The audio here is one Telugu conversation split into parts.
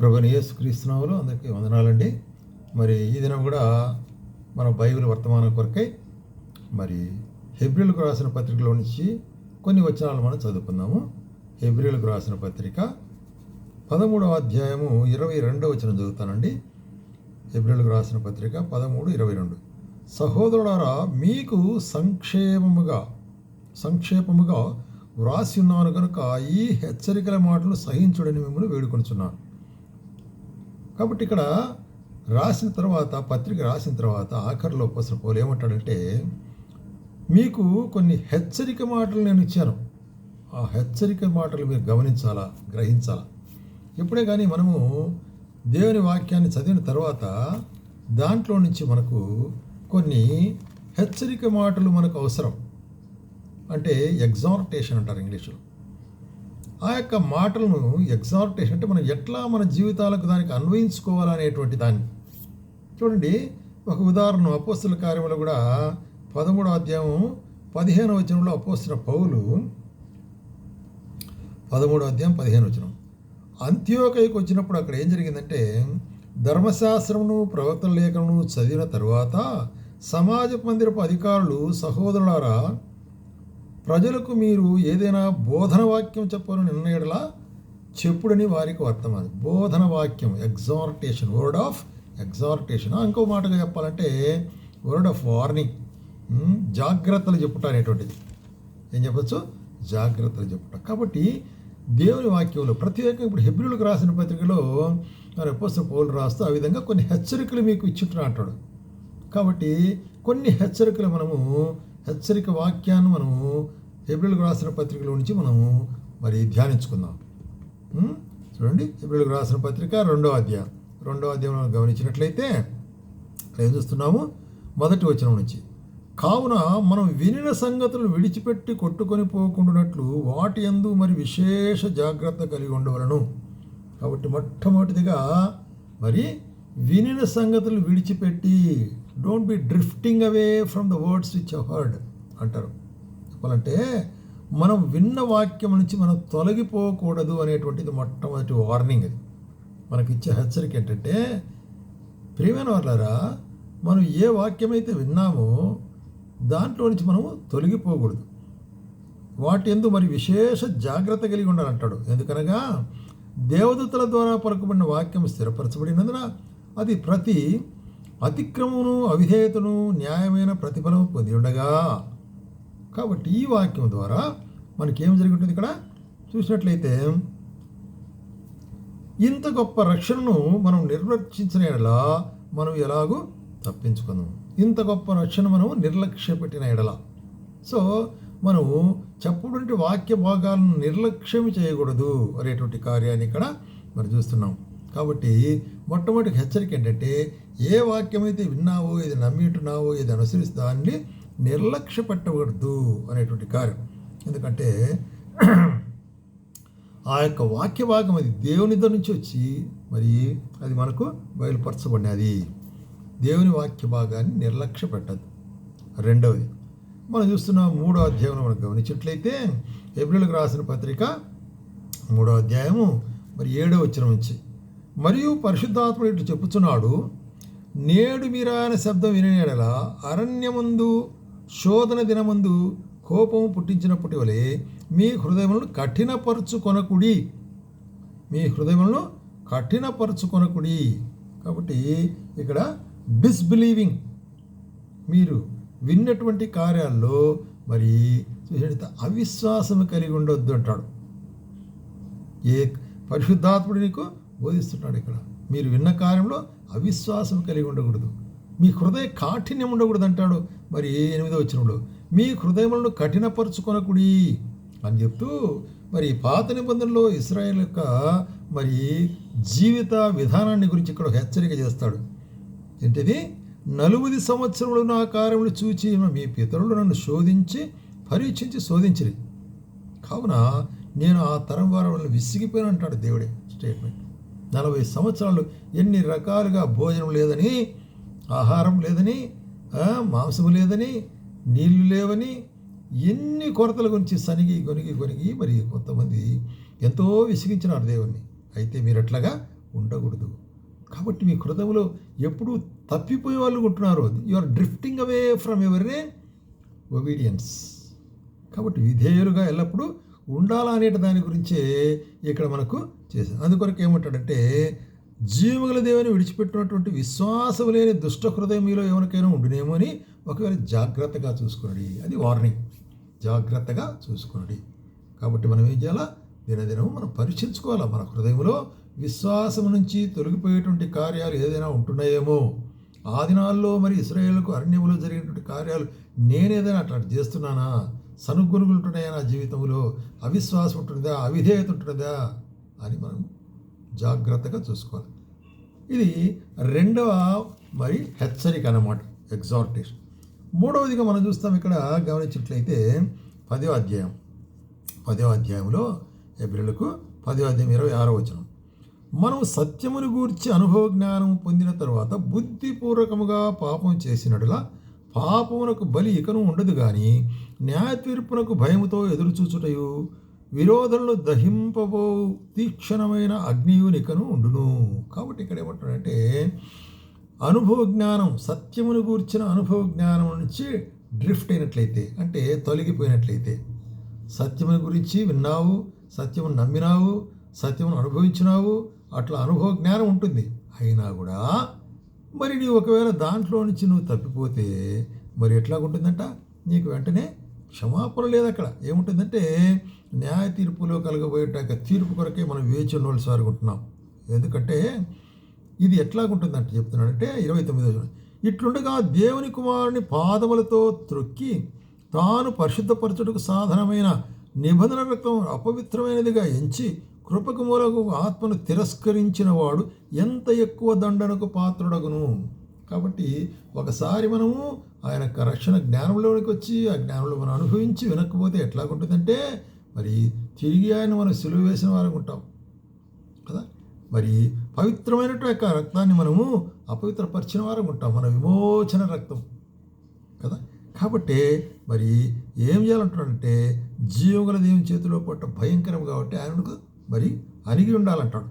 ప్రభుని యేసు క్రీస్తునాములు అందరికీ వందనాలండి. మరి ఈ దినం కూడా మన బైబిల్ వర్తమానం కొరకై మరి హెబ్రిల్కు రాసిన పత్రికలో నుంచి కొన్ని వచనాలు మనం చదువుకుందాము. హెబ్రిల్కు రాసిన పత్రిక పదమూడవ అధ్యాయము ఇరవై రెండవ వచనం చదువుతానండి. హెబ్రిల్కు రాసిన పత్రిక పదమూడు ఇరవై రెండు. సహోదరుడారా మీకు సంక్షేమముగా సంక్షేపముగా వ్రాసి ఉన్నాను కనుక ఈ హెచ్చరికల మాటలు సహించుడని మిమ్మల్ని వేడుకొనుచున్నాను. కాబట్టి ఇక్కడ రాసిన తర్వాత పత్రిక రాసిన తర్వాత ఆఖరిలో అసలు పోలు ఏమంటాడంటే మీకు కొన్ని హెచ్చరిక మాటలు నేను ఇచ్చాను. ఆ హెచ్చరిక మాటలు మీరు గమనించాలా? గ్రహించాలా? ఇప్పుడే కానీ మనము దేవుని వాక్యాన్ని చదివిన తర్వాత దాంట్లో నుంచి మనకు కొన్ని హెచ్చరిక మాటలు మనకు అవసరం. అంటే ఎగ్జార్టేషన్ అంటారు ఇంగ్లీషులో. ఆ యొక్క మాటలను ఎగ్జార్టేషన్ అంటే మనం ఎట్లా మన జీవితాలకు దానికి అన్వయించుకోవాలనేటువంటి దాన్ని. చూడండి ఒక ఉదాహరణ అపోస్తుల కార్యంలో కూడా పదమూడో అధ్యాయం పదిహేను వచనంలో అపోస్తుల పౌలు పదమూడో అధ్యాయం పదిహేను వచనం. అంత్యోకయకు వచ్చినప్పుడు అక్కడ ఏం జరిగిందంటే ధర్మశాస్త్రమును ప్రవర్తన లేఖను చదివిన తరువాత సమాజ మందిరపు అధికారులు సహోదరులారా ప్రజలకు మీరు ఏదైనా బోధన వాక్యం చెప్పాలని నిర్ణయడలా చెప్పుడని వారికి వర్తమానం బోధన వాక్యం ఎగ్జార్టేషన్ వర్డ్ ఆఫ్ ఎగ్జార్టేషన్ ఇంకో మాటగా చెప్పాలంటే వర్డ్ ఆఫ్ వార్నింగ్ జాగ్రత్తలు చెప్పుట అనేటువంటిది. ఏం చెప్పచ్చు? జాగ్రత్తలు చెప్పుట. కాబట్టి దేవుని వాక్యంలో ప్రత్యేకంగా ఇప్పుడు హెబ్రిలకు రాసిన పత్రికలో మరి ఎప్పుడు పౌలు రాస్తూ ఆ విధంగా కొన్ని హెచ్చరికలు మీకు ఇచ్చుంటున్నా అంటాడు. కాబట్టి కొన్ని హెచ్చరికలు మనము హెచ్చరిక వాక్యాన్ని మనము ఏప్రిల్కి రాసిన పత్రికలో నుంచి మనము మరి ధ్యానించుకుందాం. చూడండి ఏప్రిల్కి రాసిన పత్రిక రెండో అధ్యాయం. రెండో అధ్యాయంలో గమనించినట్లయితే ఏం చూస్తున్నాము? మొదటి వచనం నుంచి. కావున మనం వినిన సంగతులను విడిచిపెట్టి కొట్టుకొని పోకుండానట్లు వాటి యందు మరి విశేష జాగ్రత్త కలిగి ఉండవలను. కాబట్టి మొట్టమొదటిదిగా మరి వినిన సంగతులు విడిచిపెట్టి don't be drifting away from the words which heard అంటారు. చెప్పాలంటే మనం విన్న వాక్యం నుంచి మనం తొలగిపోకూడదు అనేటువంటిది మొట్టమొదటి వార్నింగ్ అది. మనకిచ్చే హెచ్చరిక ఏంటంటే ప్రియమైన వాళ్ళారా మనం ఏ వాక్యమైతే విన్నామో దాంట్లో నుంచి మనము తొలగిపోకూడదు. వాటి ఎందు మరి విశేష జాగ్రత్త కలిగి ఉండాలంటాడు. ఎందుకనగా దేవదూతల ద్వారా పలుకుబడిన వాక్యం స్థిరపరచబడినందున అది ప్రతి అతిక్రమమును అవిధేయతను న్యాయమైన ప్రతిఫలం పొంది ఉండగా. కాబట్టి ఈ వాక్యం ద్వారా మనకేం జరుగుతుంది ఇక్కడ? చూసినట్లయితే ఇంత గొప్ప రక్షణను మనం నిర్వర్తించిన ఎడల మనం ఎలాగూ తప్పించుకుందాం. ఇంత గొప్ప రక్షణ మనం నిర్లక్ష్య పెట్టిన ఎడల. సో మనము చెప్పుడుంటి వాక్య భాగాలను నిర్లక్ష్యం చేయకూడదు అనేటువంటి కార్యాన్ని ఇక్కడ మరి చూస్తున్నాం. కాబట్టి మొట్టమొదటి హెచ్చరిక ఏంటంటే ఏ వాక్యమైతే విన్నావో ఇది నమ్మింటున్నావో ఇది అనుసరిస్తే దాన్ని నిర్లక్ష్య పెట్టకూడదు అనేటువంటి కార్యం. ఎందుకంటే ఆ యొక్క వాక్య భాగం అది దేవుని దగ్గర నుంచి వచ్చి మరి అది మనకు బయలుపరచబడినది. దేవుని వాక్య భాగాన్ని నిర్లక్ష్య పెట్టదు రెండవది మనం చూస్తున్న మూడో అధ్యాయం మనం గమనించినట్లయితే ఏప్రిల్కి రాసిన పత్రిక మూడో అధ్యాయము మరి ఏడో వచ్చిన నుంచి. మరియు పరిశుద్ధాత్ముడు ఇటు చెప్పుచున్నాడు నేడు మీరాయన శబ్దం వినేడల అరణ్యముందు శోధన దినముందు కోపము పుట్టించినప్పటి వలె మీ హృదయములను కఠినపరుచుకొనకుడి. మీ హృదయములను కఠినపరుచుకొనకుడి. కాబట్టి ఇక్కడ డిస్బిలీవింగ్ మీరు విన్నటువంటి కార్యాల్లో మరి చూసినట్లయితే అవిశ్వాసం కలిగి ఉండొద్దు అంటాడు. ఏ పరిశుద్ధాత్ముడు నీకు బోధిస్తున్నాడు ఇక్కడ. మీరు విన్న కార్యంలో అవిశ్వాసం కలిగి ఉండకూడదు. మీ హృదయ కాఠిన్యం ఉండకూడదు అంటాడు. మరి ఎనిమిదో వచ్చినప్పుడు మీ హృదయములను కఠినపరుచుకొనకుడి అని చెప్తూ మరి పాత నిబంధనలో ఇస్రాయేల్ యొక్క మరి జీవిత విధానాన్ని గురించి ఇక్కడ హెచ్చరిక చేస్తాడు. ఏంటిది? నలుగుది సంవత్సరములు నా కార్యములు చూచి మీ పితరులు నన్ను శోధించి పరీక్షించి శోధించిరి. కావున నేను ఆ తరం వారి వల్ల విసిగిపోయాను అంటాడు దేవుడే. స్టేట్మెంట్ నలభై సంవత్సరాలు ఎన్ని రకాలుగా భోజనం లేదని ఆహారం లేదని మాంసం మాంసము లేదని నీళ్ళు లేవని ఎన్ని కొరతల గురించి సనిగి కొనిగి కొనిగి మరి కొంతమంది ఎంతో విసిగించినారు దేవుణ్ణి. అయితే మీరు అట్లాగా ఉండకూడదు. కాబట్టి మీ హృదయంలో ఎప్పుడూ తప్పిపోయే వాళ్ళు ఉంటున్నారు. You are drifting away from ఎవరే ఒబీడియన్స్ కాబట్టి విధేయులుగా ఎల్లప్పుడూ ఉండాలా అనే దాని గురించే ఇక్కడ మనకు చేశాను అందుకొరకు ఏమంటాడంటే జీవగల దేవుని విడిచిపెట్టినటువంటి విశ్వాసం లేని దుష్ట హృదయం మీలో ఎవరికైనా ఉండునేమో అని ఒకవేళ జాగ్రత్తగా చూసుకునడి. అది వార్నింగ్. జాగ్రత్తగా చూసుకునడి. కాబట్టి మనం ఏం చేయాలా? దినదినం మనం పరీక్షించుకోవాలా. మన హృదయంలో విశ్వాసం నుంచి తొలగిపోయేటువంటి కార్యాలు ఏదైనా ఉంటున్నాయేమో. ఆ దినాల్లో మరి ఇస్రాయేల్కు అరణ్యములో జరిగినటువంటి కార్యాలు నేనేదైనా అట్లా చేస్తున్నానా? సనుగునుగులు ఉంటున్నాయా నా జీవితంలో? అవిశ్వాసం ఉంటుందా అవిధేయత ఉంటుందా అని మనం జాగ్రత్తగా చూసుకోవాలి. ఇది రెండవ మరి హెచ్చరిక అన్నమాట ఎగ్జార్టేషన్ మూడవదిగా మనం చూస్తాం ఇక్కడ గమనించినట్లయితే పదో అధ్యాయం. పదో అధ్యాయంలో ఏప్రిల్కు పదో అధ్యాయం ఇరవై ఆరో వచనం. మనం సత్యమును గూర్చి అనుభవ జ్ఞానం పొందిన తర్వాత బుద్ధిపూర్వకముగా పాపం చేసినట్లా పాపమునకు బలి ఇకను ఉండదు కానీ న్యాయ తీర్పునకు భయముతో ఎదురుచూచుటయు విరోధంలో దహింపబో తీక్షణమైన అగ్నియునికను ఉండును. కాబట్టి ఇక్కడ ఏమంటాడంటే అనుభవ జ్ఞానం సత్యమును గూర్చిన అనుభవ జ్ఞానం నుంచి డ్రిఫ్ట్ అయినట్లయితే అంటే తొలగిపోయినట్లయితే సత్యమును గురించి విన్నావు సత్యమును నమ్మినావు సత్యమును అనుభవించినావు అట్లా అనుభవ జ్ఞానం ఉంటుంది. అయినా కూడా మరి నీవు ఒకవేళ దాంట్లో నుంచి నువ్వు తప్పిపోతే మరి ఎట్లా ఉంటుందంట నీకు వెంటనే క్షమాపణ లేదు అక్కడ. ఏముంటుందంటే న్యాయ తీర్పులో కలగబోయేట తీర్పు కొరకే మనం వేచి ఉండవలసి అనుకుంటున్నాం ఎందుకంటే ఇది ఎట్లాగుంటుందంటే చెప్తున్నాడంటే ఇరవై తొమ్మిదో వచనం. ఇట్లుండగా దేవుని కుమారుని పాదములతో త్రొక్కి తాను పరిశుద్ధపరచుటకు సాధనమైన నిబంధన రక్తం అపవిత్రమైనదిగా ఎంచి కృపకు మూలకు ఆత్మను తిరస్కరించిన వాడు ఎంత ఎక్కువ దండనకు పాత్రుడగును? కాబట్టి ఒకసారి మనము ఆయన రక్షణ జ్ఞానంలోనికి వచ్చి ఆ జ్ఞానంలో మనం అనుభవించి వినకపోతే ఎట్లాగుంటుందంటే మరి తిరిగి ఆయన మనం సిలువ వేసిన వారం ఉంటాం. కదా? మరి పవిత్రమైనటువంటి యొక్క రక్తాన్ని మనము అపవిత్రపరిచిన వారం ఉంటాం. మన విమోచన రక్తం. కదా? కాబట్టి మరి ఏం చేయాలంటాడంటే జీవగల దేవుని చేతిలో పట్ట భయంకరం కాబట్టి ఆయనకు మరి అణిగి ఉండాలంటాడు.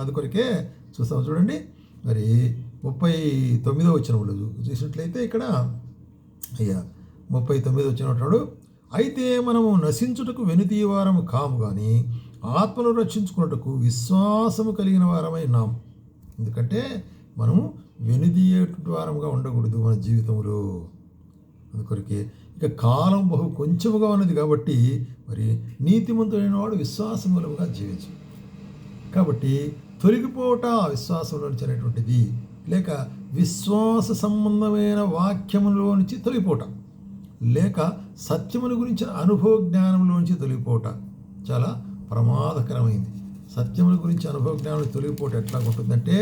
అందుకొరకే చూస్తాం చూడండి. మరి ముప్పై తొమ్మిదో వచ్చిన చూసినట్లయితే ఇక్కడ అయ్యా ముప్పై తొమ్మిది వచ్చిన అంటాడు. అయితే మనము నశించుటకు వెనుతీయవారము కాము కానీ ఆత్మను రక్షించుకున్నటకు విశ్వాసము కలిగిన వారమై ఉన్నాం ఎందుకంటే మనము వెనుదీయేటువంటి వారముగా ఉండకూడదు మన జీవితంలో. అందుకొరకే ఇక కాలం బహు కొంచెముగా ఉన్నది కాబట్టి మరి నీతిమంతుడైన వాడు విశ్వాసమూలముగా జీవించు. కాబట్టి తొలగిపోవట విశ్వాసంలో నుంచి అనేటువంటిది లేక విశ్వాస సంబంధమైన వాక్యములో నుంచి తొలగిపోవట. లేక సత్యముల గురించిన అనుభవ జ్ఞానంలో నుంచి తొలగిపోవట. చాలా ప్రమాదకరమైంది. సత్యముల గురించి అనుభవ జ్ఞానం తొలగిపోవటం ఎట్లా ఉంటుందంటే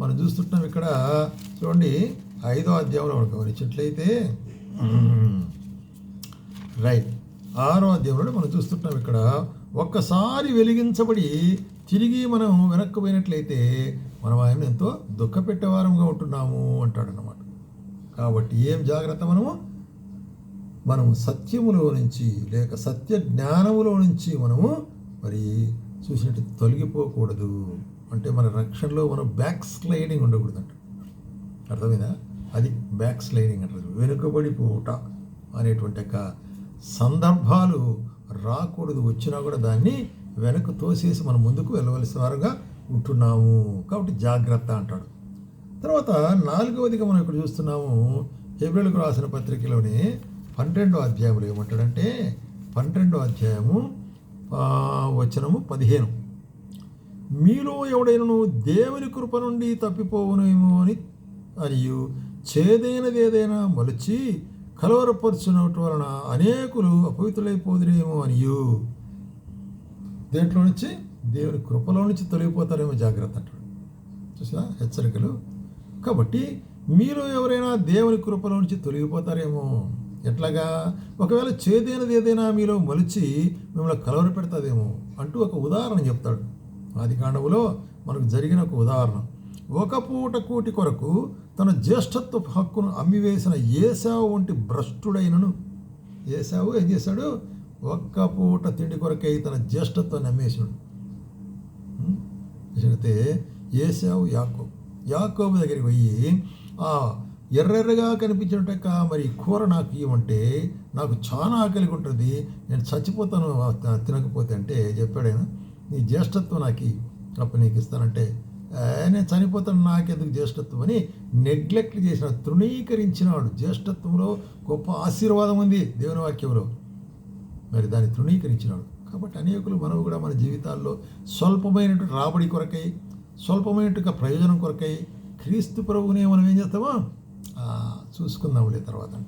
మనం చూస్తుంటాం ఇక్కడ చూడండి ఐదో అధ్యాయంలో మనం గమనించినట్లయితే రైట్ ఆరో అధ్యాయంలో మనం చూస్తుంటాం ఇక్కడ ఒక్కసారి వెలిగించబడి తిరిగి మనం వెనక్కి పోయినట్లయితే మనం ఆయన ఎంతో దుఃఖపెట్టేవారంగా ఉంటున్నాము అంటాడనమాట కాబట్టి ఏం జాగ్రత్త మనము? మనం సత్యములో నుంచి లేక సత్య జ్ఞానములో నుంచి మనము మరి చూసినట్టు తొలగిపోకూడదు. అంటే మన రక్షణలో మనం బ్యాక్ స్లైడింగ్ ఉండకూడదంట. అర్థమైందా? అది బ్యాక్ స్లైడింగ్ అంటారు. వెనుకబడిపోట అనేటువంటి యొక్క సందర్భాలు రాకూడదు. వచ్చినా కూడా దాన్ని వెనక్కు తోసేసి మనం ముందుకు వెళ్ళవలసిన వారుగా ఉంటున్నాము. కాబట్టి జాగ్రత్త అంటాడు. తర్వాత నాలుగవదిగా మనం ఇక్కడ చూస్తున్నాము ఏప్రిల్కు రాసిన పత్రికలోని పన్నెండో అధ్యాయంలో ఏమంటాడంటే పన్నెండో అధ్యాయము వచనము పదిహేను. మీలో ఎవడైనను దేవుని కృప నుండి తప్పిపోవునేమో అని మరియు చేదైనది ఏదైనా మలిచి కలవరపరుచున్నట్టు వలన అనేకులు అపవిత్రులైపోదురేమో అనియు. దేంట్లో నుంచి దేవుని కృపలో నుంచి తొలగిపోతారేమో జాగ్రత్త అంటాడు. చూసా హెచ్చరికలు. కాబట్టి మీరు ఎవరైనా దేవుని కృపలో నుంచి తొలగిపోతారేమో. ఎట్లాగా? ఒకవేళ చేదైనది ఏదైనా మీలో మలిచి మిమ్మల్ని కలవర పెడతాదేమో అంటూ ఒక ఉదాహరణ చెప్తాడు. ఆది కాండములో మనకు జరిగిన ఒక ఉదాహరణ. ఒక పూట కూటి కొరకు తన జ్యేష్ఠత్వ హక్కును అమ్మివేసిన ఏసావు వంటి భ్రష్టుడైనను. ఏసావు ఏం చేశాడు? ఒక్క పూట తిండి కొరకై తన జ్యేష్ఠత్వాన్ని అమ్మేశాడు అయితే ఏసావు యాకోబు. యాకోబు దగ్గరికి పోయి ఆ ఎర్రెర్రగా కనిపించినట్టు మరి కూర నాకు ఇవ్వమంటే నాకు చాలా ఆకలిగా ఉంటుంది. నేను చచ్చిపోతాను తినకపోతే అంటే చెప్పాడు ఆయన. నీ జ్యేష్ఠత్వం నాకు ఇయ్యి. అప్పుడు నీకు ఇస్తానంటే నేను చనిపోతాను నాకెందుకు జ్యేష్ఠత్వం అని నెగ్లెక్ట్ చేసిన తృణీకరించినాడు. జ్యేష్ఠత్వంలో గొప్ప ఆశీర్వాదం ఉంది దేవుని వాక్యంలో మరి దాన్ని తృణీకరించినాడు. కాబట్టి అనేకులు మనము కూడా మన జీవితాల్లో స్వల్పమైనటువంటి రాబడి కొరకై స్వల్పమైనట్టుగా ప్రయోజనం కొరకై క్రీస్తు ప్రభువునే మనం ఏం చేస్తామా? ఆ, చూసుకుందాంలే తర్వాత అంట.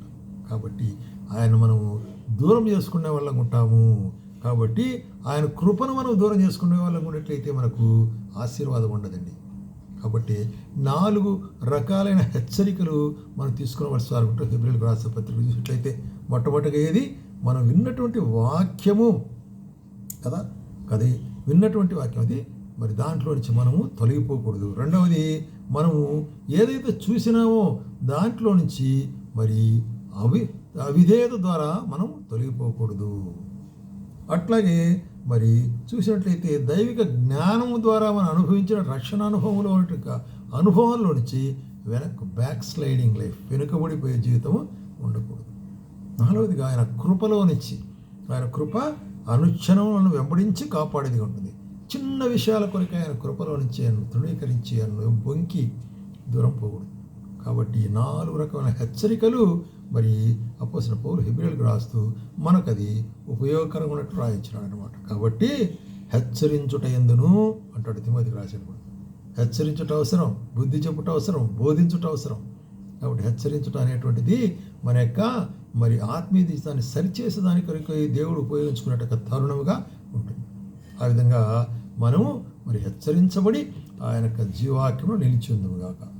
కాబట్టి ఆయన మనము దూరం చేసుకునే వాళ్ళం ఉంటాము. కాబట్టి ఆయన కృపను మనం దూరం చేసుకునే వాళ్ళం ఉన్నట్లయితే మనకు ఆశీర్వాదం ఉండదండి. కాబట్టి నాలుగు రకాలైన హెచ్చరికలు మనం తీసుకోవాల్సి వారు ఫిబ్రవరి చూసినట్లయితే మొట్టమొదటిగా ఏది? మనం విన్నటువంటి వాక్యము. కదా? అది విన్నటువంటి వాక్యం అది. మరి దాంట్లో నుంచి మనము తొలగిపోకూడదు. రెండవది మనము ఏదైతే చూసినామో దాంట్లో నుంచి మరి అవి అవిధేయత ద్వారా మనం తొలగిపోకూడదు. అట్లాగే మరి చూసినట్లయితే దైవిక జ్ఞానము ద్వారా మనం అనుభవించిన రక్షణ అనుభవంలో అనుభవంలో నుంచి వెనక్ బ్యాక్ స్లైడింగ్ లైఫ్ వెనుకబడిపోయే జీవితం ఉండకూడదు. నాలుగవదిగా ఆయన కృపలో నుంచి ఆయన కృప అనుక్షణములను వెంబడించి కాపాడేది ఉంటుంది. చిన్న విషయాల కొరకు ఆయన కృపలో నుంచి ఆయన తృణీకరించి ఆయన బొంకి దూరం పోకూడదు. కాబట్టి ఈ నాలుగు రకమైన హెచ్చరికలు మరి అపోసిన పౌరు హిబ్రిల్కి రాస్తూ మనకు అది ఉపయోగకరంగా ఉన్నట్టు రాయించినాడు అనమాట కాబట్టి హెచ్చరించుట ఎందును అంటాడు తిమోతికి రాసేటప్పుడు హెచ్చరించుట అవసరం బుద్ధి చెప్పుట అవసరం బోధించుట అవసరం. కాబట్టి హెచ్చరించుట అనేటువంటిది మన యొక్క మరి ఆత్మీయ దాన్ని సరిచేసేదాని కొరకు దేవుడు ఉపయోగించుకున్నట్టు తరుణముగా ఉంటుంది. ఆ విధంగా మనము మరి హెచ్చరించబడి ఆయన యొక్క జీవాక్యంలో నిలిచి ఉందము